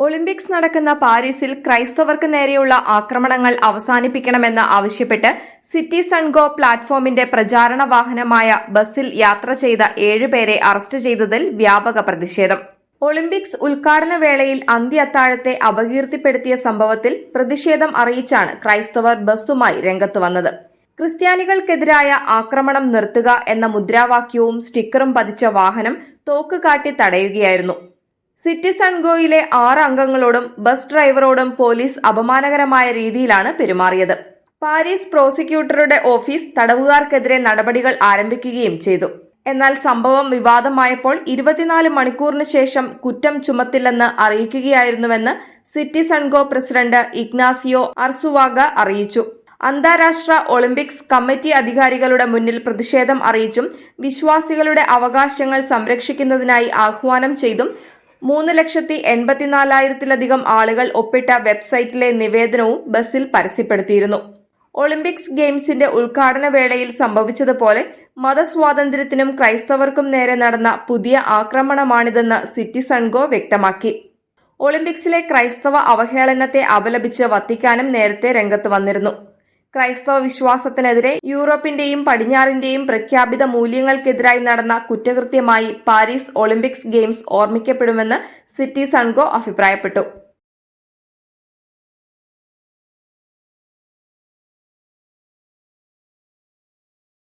Olympics നടക്കുന്ന പാരീസിൽ ക്രൈസ്തവർക്ക് നേരെയുള്ള ആക്രമണങ്ങൾ അവസാനിപ്പിക്കണമെന്ന് ആവശ്യപ്പെട്ട് സിറ്റി സൺഗോ പ്ലാറ്റ്ഫോമിന്റെ പ്രചാരണ വാഹനമായ ബസ്സിൽ യാത്ര ചെയ്ത ഏഴുപേരെ അറസ്റ്റ് ചെയ്തതിൽ വ്യാപക പ്രതിഷേധം. ഒളിമ്പിക്സ് ഉദ്ഘാടന വേളയിൽ അന്ത്യ അത്താഴത്തെ അപകീർത്തിപ്പെടുത്തിയ സംഭവത്തിൽ പ്രതിഷേധം അറിയിച്ചാണ് ക്രൈസ്തവർ ബസ്സുമായി രംഗത്ത് വന്നത്. ക്രിസ്ത്യാനികൾക്കെതിരായ ആക്രമണം നിർത്തുക എന്ന മുദ്രാവാക്യവും സ്റ്റിക്കറും പതിച്ച വാഹനം തോക്ക് കാട്ടി തടയുകയായിരുന്നു. സിറ്റി സൺഗോയിലെ ആറ് അംഗങ്ങളോടും ബസ് ഡ്രൈവറോടും പോലീസ് അപമാനകരമായ രീതിയിലാണ് പെരുമാറിയത്. പാരീസ് പ്രോസിക്യൂട്ടറുടെ ഓഫീസ് തടവുകാർക്കെതിരെ നടപടികൾ ആരംഭിക്കുകയും ചെയ്തു. എന്നാൽ സംഭവം വിവാദമായപ്പോൾ ഇരുപത്തിനാല് മണിക്കൂറിന് ശേഷം കുറ്റം ചുമത്തില്ലെന്ന് അറിയിക്കുകയായിരുന്നുവെന്ന് CitizenGO president Ignacio Arsuaga അറിയിച്ചു. അന്താരാഷ്ട്ര ഒളിമ്പിക്സ് കമ്മിറ്റി അധികാരികളുടെ മുന്നിൽ പ്രതിഷേധം അറിയിച്ചും വിശ്വാസികളുടെ അവകാശങ്ങൾ സംരക്ഷിക്കുന്നതിനായി ആഹ്വാനം ചെയ്തും മൂന്ന് ലക്ഷത്തി എൺപത്തിനാലായിരത്തിലധികം ആളുകൾ ഒപ്പിട്ട വെബ്സൈറ്റിലെ നിവേദനവും ബസ്സിൽ പരസ്യപ്പെടുത്തിയിരുന്നു. ഒളിമ്പിക്സ് ഗെയിംസിന്റെ ഉദ്ഘാടന വേളയിൽ സംഭവിച്ചതുപോലെ മതസ്വാതന്ത്ര്യത്തിനും ക്രൈസ്തവർക്കും നേരെ നടന്ന പുതിയ ആക്രമണമാണിതെന്ന് സിറ്റി സൺഗോ വ്യക്തമാക്കി. ഒളിമ്പിക്സിലെ ക്രൈസ്തവ അവഹേളനത്തെ അപലപിച്ച് വത്തിക്കാനും നേരത്തെ രംഗത്ത് വന്നിരുന്നു. ക്രൈസ്തവ വിശ്വാസത്തിനെതിരെ യൂറോപ്പിന്റെയും പടിഞ്ഞാറിന്റെയും പ്രഖ്യാപിത മൂല്യങ്ങൾക്കെതിരായി നടന്ന കുറ്റകൃത്യമായി പാരീസ് ഒളിമ്പിക്സ് ഗെയിംസ് ഓർമ്മിക്കപ്പെടുമെന്ന് സിറ്റി സൺഗോ അഭിപ്രായപ്പെട്ടു.